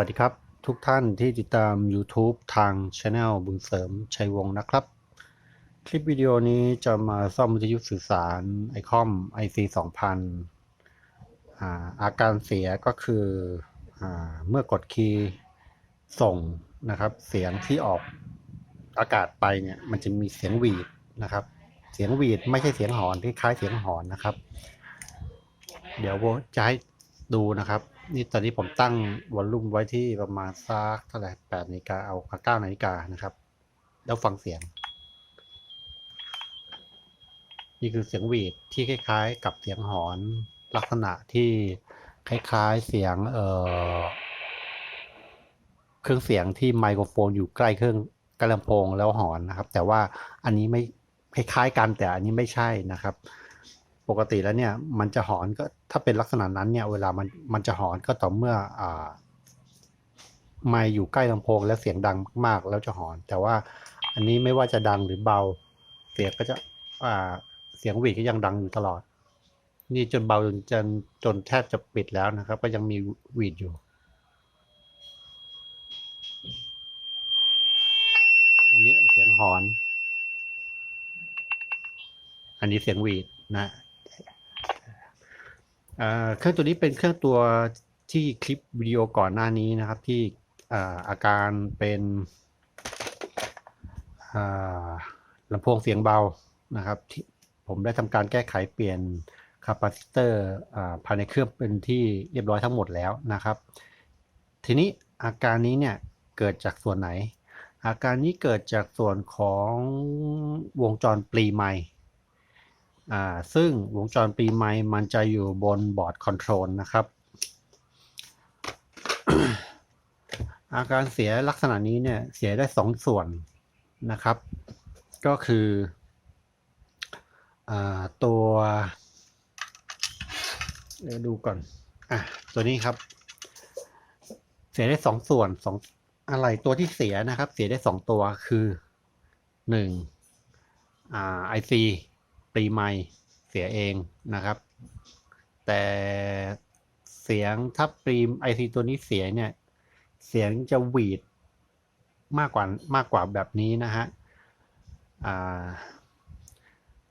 วัสดีครับ ทุกท่านที่ติดตาม YouTube ทาง Channel บุญเสริมชัยวงศ์นะครับ คลิปวิดีโอนี้จะมาซ่อมวิทยุสื่อสาร ICOM IC 2000อาอาการเสียก็คืออเมื่อกดคีย์ส่งนะครับ เสียงที่ออกอากาศไปเนี่ยมันจะมีเสียงหวีดนะครับ เสียงหวีดไม่ใช่เสียงหอนที่คล้ายเสียงหอนนะครับ เดี๋ยวโบจะให้ดูนะครับ นี่ตอนนี้ผมตั้งวอลลุ่มไว้ที่ประมาณสักเท่าไหร่แปดนาฬิกาเอาเก้านาฬิกานะครับ แล้วฟังเสียง นี่คือเสียงหวีดที่คล้ายๆ กับเสียงหอนลักษณะที่คล้ายๆเสียงเอ่อเครื่องเสียงที่ไมโครโฟนอยู่ใกล้เครื่องกระลำโพงแล้วหอนนะครับ แต่ว่าอันนี้ไม่คล้ายๆกันแต่อันนี้ไม่ใช่นะครับ ปกติแล้วเนี่ยมันจะหอนก็ถ้าเป็นลักษณะนั้นเนี่ยเวลามันมันจะหอนก็ต่อเมื่ออ่าไมค์อยู่ใกล้ลำโพงแล้วเสียงดังมาก ๆ แล้วจะหอน แต่ว่าอันนี้ไม่ว่าจะดังหรือเบา เสียงก็จะอ่าเสียงหวีดก็ยังดังอยู่ตลอด นี่จนเบาจนจนจนแทบจะปิดแล้วนะครับ ก็ยังมีหวีดอยู่ อันนี้เสียงหอน อันนี้เสียงหวีดนะ เครื่องตัวนี้เป็นเครื่องตัวที่คลิปวิดีโอก่อนหน้านี้นะครับที่อาการเป็นลำโพงเสียงเบานะครับที่ผมได้ทำการแก้ไขเปลี่ยนคาปาซิเตอร์ภายในเครื่องเป็นที่เรียบร้อยทั้งหมดแล้วนะครับ ทีนี้อาการนี้เนี่ยเกิดจากส่วนไหน อาการนี้เกิดจากส่วนของวงจรปลีไมค์ อ่าซึ่งวงจรปลีไมค์มันจะอยู่บนบอร์ดคอนโทรลนะครับ อาการเสียลักษณะนี้เนี่ยเสียได้สองส่วนนะครับ ก็คืออตัวเดี๋ยวดูก่อนอะตัวนี้ครับ เสียได้สองส่วนสองอะไรตัวที่เสียนะครับ เสียได้สองตัวคือหนึ่งอ่าไอซี ปรีไมค์เสียเองนะครับ แต่เสียงถ้าปรีมไอซีตัวนี้เสียเนี่ย เสียงจะหวีดมากกว่ามากกว่าแบบนี้นะฮะ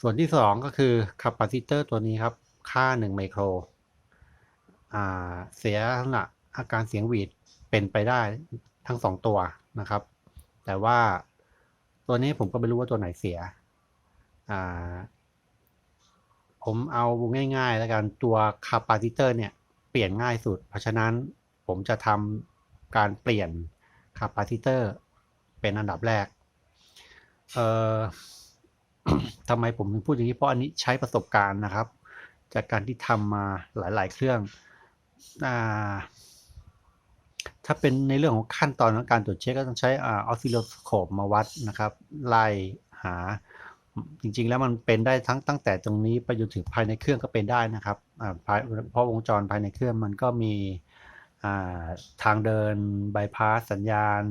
ส่วนที่สองก็คือคาปาซิเตอร์ตัวนี้ครับ ค่าหนึ่งไมโครเสียลักษณะอาการเสียงหวีดเป็นไปได้ทั้งสองตัวนะครับ แต่ว่าตัวนี้ผมก็ไม่รู้ว่าตัวไหนเสีย ผมเอาง่ายๆ แล้วกันตัวคาปาซิเตอร์เนี่ยเปลี่ยนง่ายสุด เพราะฉะนั้นผมจะทำการเปลี่ยนคาปาซิเตอร์เป็นอันดับแรก เอ่อทำไมผมถึงพูดอย่างนี้เพราะอันนี้ใช้ประสบการณ์นะครับ จากการที่ทำมาหลายๆ เครื่องอ่าถ้าเป็นในเรื่องของขั้นตอนของการตรวจเช็คก็ต้องใช้ออสซิลโลสโคปมาวัดนะครับ ไล่หา จริงๆ แล้วมันเป็นได้ทั้งตั้งแต่ตรงนี้ไปจนถึงภายในเครื่องก็เป็นได้นะครับเพราะวงจรภายในเครื่องมันก็มีทางเดินบายพาสสัญญาณ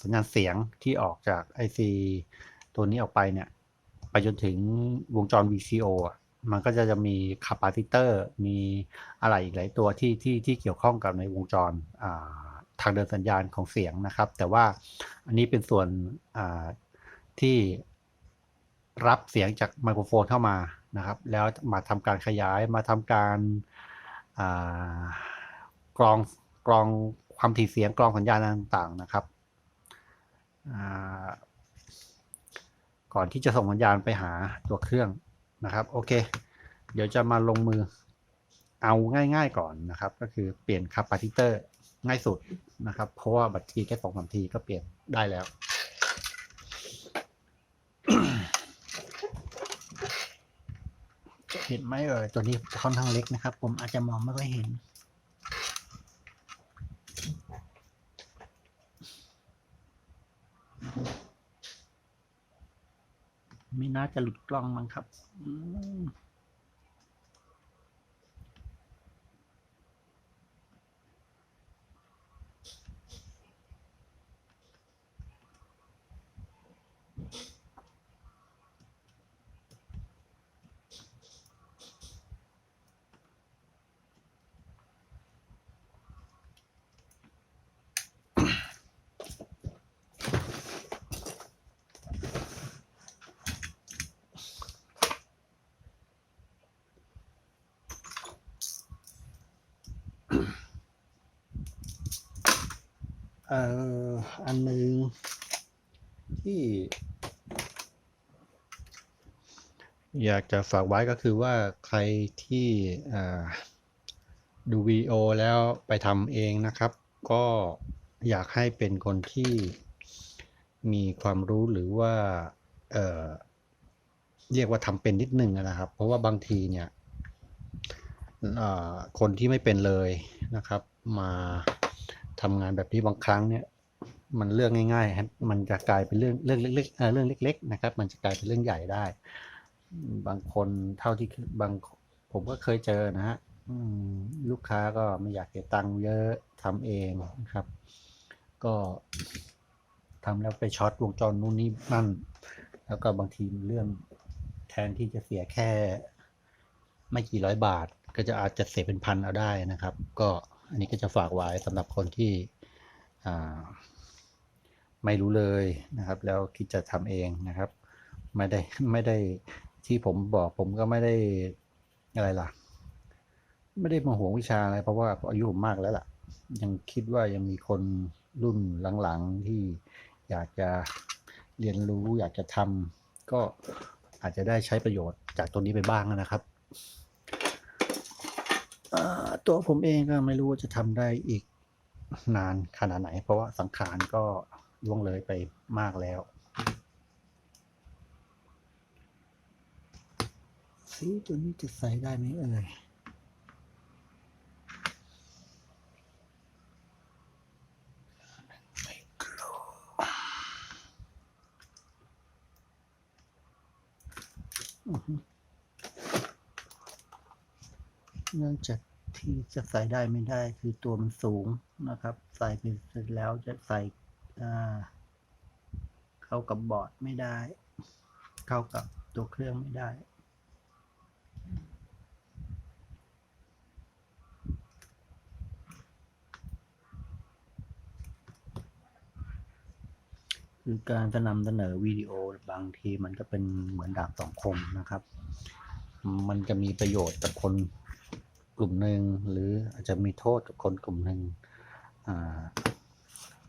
สัญญาณเสียงที่ออกจาก IC ตัวนี้ออกไปเนี่ยไปจนถึงวงจร VCO มันก็จะจะมีคาปาซิเตอร์มีอะไรอีกหลายตัวที่ที่ที่เกี่ยวข้องกับในวงจรทางเดินสัญญาณของเสียงนะครับ แต่ว่าอันนี้เป็นส่วน ที่รับเสียงจากไมโครโฟนเข้ามานะครับ แล้วมาทำการขยายมาทำการกรองกรองความถี่เสียงกรองสัญญาณต่างๆนะครับก่อนที่จะส่งสัญญาณไปหาตัวเครื่องนะครับ โอเค เดี๋ยวจะมาลงมือเอาง่ายๆก่อนนะครับ ก็คือเปลี่ยนคาปาซิเตอร์ง่ายสุดนะครับ เพราะว่าบัตรทีแค่สองสามทีก็เปลี่ยนได้แล้ว เห็นไหมเอ่ยตัวนี้ค่อนข้างเล็กนะครับ ผมอาจจะมองไม่ค่อยเห็น ไม่น่าจะหลุดกล้องมั้งครับโเอ่ออันหนึ่งที่ อยากจะฝากไว้ก็คือว่าใครที่ดูวิดีโอแล้วไปทำเองนะครับ ก็อยากให้เป็นคนที่มีความรู้หรือว่าเเรียกว่าทำเป็นนิดนึงนะครับ เพราะว่าบางทีเนี่ยคนที่ไม่เป็นเลยนะครับ มา ทำงานแบบนี้บางครั้งเนี่ย มันเรื่องง่ายๆครับมันจะกลายเป็นเรื่องเรื่องเล็กๆเออเรื่องเล็ก ๆ นะครับ มันจะกลายเป็นเรื่องใหญ่ได้ บางคนเท่าที่บางผมก็เคยเจอนะฮะลูกค้าก็ไม่อยากเสียตังค์เยอะทำเองนะครับ ก็ทำแล้วไปช็อตวงจรนู่นนี่นั่น แล้วก็บางทีเรื่องแทนที่จะเสียแค่ ไม่กี่ร้อยบาท ก็จะอาจจะเสียเป็นพันเอาได้นะครับ ก็ อันนี้ก็จะฝากไว้สำหรับคนที่ไม่รู้เลยนะครับ แล้วคิดจะทำเองนะครับ ไม่ได้ไม่ได้ที่ผมบอกผมก็ไม่ได้อะไรล่ะ ไม่ได้มาห่วงวิชาอะไรเพราะว่าอายุผมมากแล้วล่ะ ยังคิดว่ายังมีคนรุ่นหลังๆที่อยากจะเรียนรู้อยากจะทำก็อาจจะได้ใช้ประโยชน์จากตรงนี้ไปบ้างนะครับ ตัวผมเองก็ไม่รู้ว่าจะทำได้อีกนานขนาดไหน เพราะว่าสังขารก็ล่วงเลยไปมากแล้วสีตัวนี้จะใส่ได้ไหมเอ่ย ไม่กลัวอือฮึเนื่อง จากที่จะใส่ได้ไม่ได้คือตัวมันสูงนะครับ ใส่ไปเสร็จแล้วจะใส่เข้ากับบอร์ดไม่ได้ เข้ากับตัวเครื่องไม่ได้คือการจะนำเสนอวิดีโอบางทีมันก็เป็นเหมือนดาบสองคมนะครับ มันจะมีประโยชน์กับคน กลุ่มหนึ่งหรืออาจจะมีโทษกับคนกลุ่มหนึ่งอ่า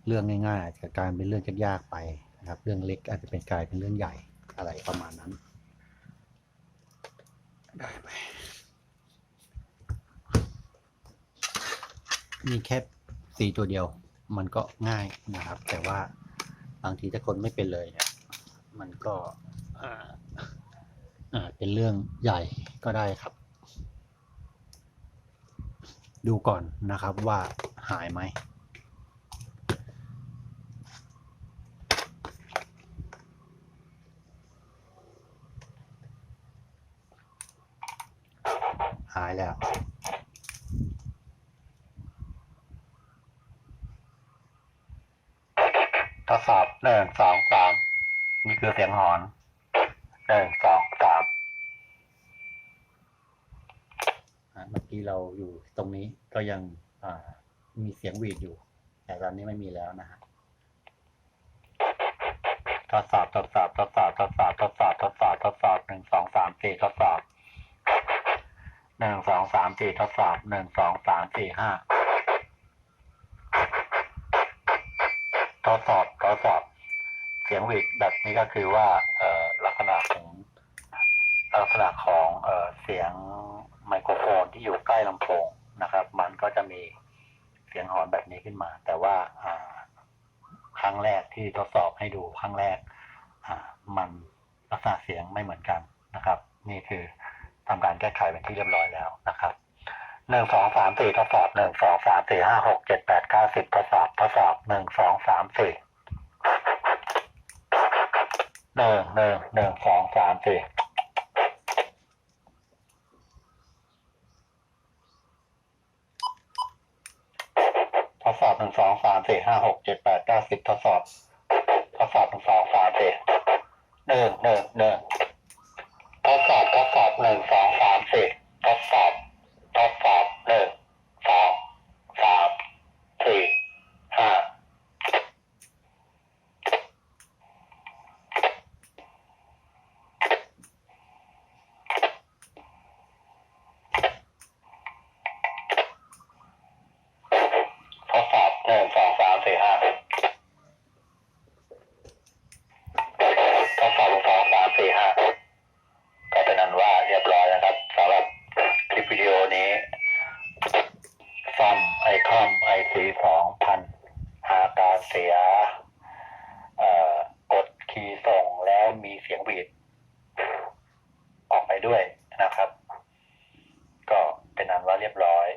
เรื่องง่ายๆอาจจะกลายเป็นเรื่องยากๆไปนะครับ เรื่องเล็กอาจจะเป็นกลายเป็นเรื่องใหญ่อะไรประมาณนั้น ได้ไปมีแค่สีตัวเดียว มันก็ง่ายนะครับ แต่ว่าบางทีถ้าคนไม่เป็นเลยเนี่ยมันก็อ่าอ่าเป็นเรื่องใหญ่ก็ได้ครับ ดูก่อนนะครับว่าหายไหมหายแล้วทดสอบหนึ่งสองสามนี่คือเสียงหอนหนึ่งสองสาม อะเมื่เราอยู่ตรงนี้ก็ยังมีเสียงวีดอยู่ แต่ตอนนี้ไม่มีแล้วนะฮะทดสอบทดสอบทดสอบทดสอบทดสอบทดสอบทดสอบหนึ่งสองสามสี่ทดสอบหนึ่งสองสามสี่ทดสอบหนึ่งสองสามสี่ห้าทดสอบทดสอบเสียงวีดแบบนี้ก็คือว่าลักษณะของลักษณะของเสียง ไมโครโฟนที่อยู่ใกล้ลำโพงนะครับ มันก็จะมีเสียงหอนแบบนี้ขึ้นมา แต่ว่าครั้งแรกที่ทดสอบให้ดูครั้งแรกมันลักษณะเสียงไม่เหมือนกันนะครับ นี่คือทำการแก้ไขเป็นที่เรียบร้อยแล้วนะครับหนึ่งสองสามสี่ทดสอบหนึ่งสองสามสี่ห้าหกเจ็ดแปดเก้าสิบทดสอบทดสอบหนึ่งสองสามสี่หนึ่งหนึ่งหนึ่งสองสามสี่ทดสอบหนึ่งสองสามสี่ห้าหกเจ็ดแปดเก้าสิบทดสอบ ทดสอบหนึ่งสองสามสี่ หนึ่งหนึ่งหนึ่งทดสอบทดสอบหนึ่งสองสามสี่ทดสอบทดสอบหนึ่งสองสามสี่ห้าทดสอบหนึ่งสองสาม มีส่งแล้วมีเสียงหวีดออกไปด้วยนะครับ ก็เป็นอันว่าเรียบร้อย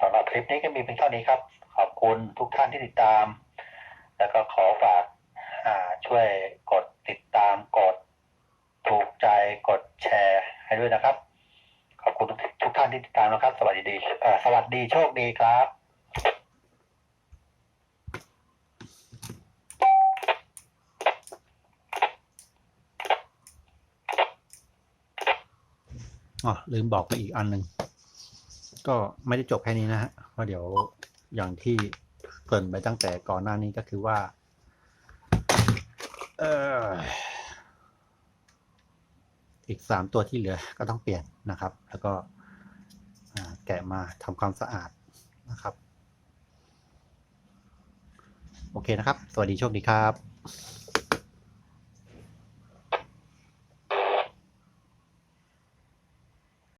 สำหรับคลิปนี้ก็มีเพียงเท่านี้ครับ ขอบคุณทุกท่านที่ติดตาม แล้วก็ขอฝากช่วยกดติดตามกดถูกใจกดแชร์ให้ด้วยนะครับ ขอบคุณทุกท่านที่ติดตามนะครับ สวัสดีดีสวัสดีโชคดีครับ อ๋อลืมบอกไปอีกอันหนึ่งก็ไม่ได้จบแค่นี้นะฮะเพราะเดี๋ยวอย่างที่เกินไปตั้งแต่ก่อนหน้านี้ก็คือว่า เอออีกสามตัวที่เหลือก็ต้องเปลี่ยนนะครับ แล้วก็แกะมาทำความสะอาดนะครับ โอเคนะครับ สวัสดีโชคดีครับ